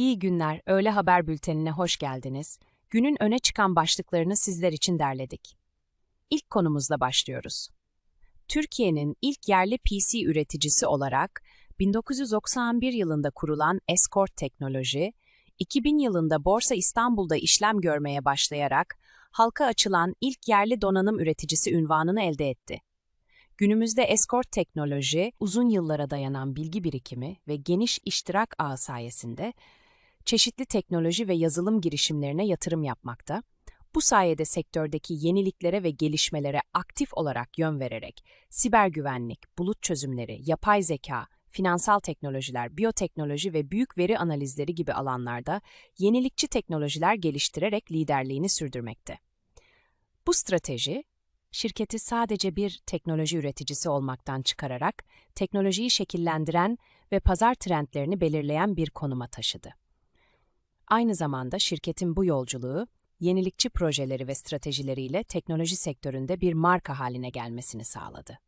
İyi günler, öğle haber bültenine hoş geldiniz. Günün öne çıkan başlıklarını sizler için derledik. İlk konumuzla başlıyoruz. Türkiye'nin ilk yerli PC üreticisi olarak 1991 yılında kurulan Escort Teknoloji, 2000 yılında Borsa İstanbul'da işlem görmeye başlayarak halka açılan ilk yerli donanım üreticisi unvanını elde etti. Günümüzde Escort Teknoloji, uzun yıllara dayanan bilgi birikimi ve geniş iştirak ağı sayesinde çeşitli teknoloji ve yazılım girişimlerine yatırım yapmakta. Bu sayede sektördeki yeniliklere ve gelişmelere aktif olarak yön vererek siber güvenlik, bulut çözümleri, yapay zeka, finansal teknolojiler, biyoteknoloji ve büyük veri analizleri gibi alanlarda yenilikçi teknolojiler geliştirerek liderliğini sürdürmekte. Bu strateji, şirketi sadece bir teknoloji üreticisi olmaktan çıkararak teknolojiyi şekillendiren ve pazar trendlerini belirleyen bir konuma taşıdı. Aynı zamanda şirketin bu yolculuğu, yenilikçi projeleri ve stratejileriyle teknoloji sektöründe bir marka haline gelmesini sağladı.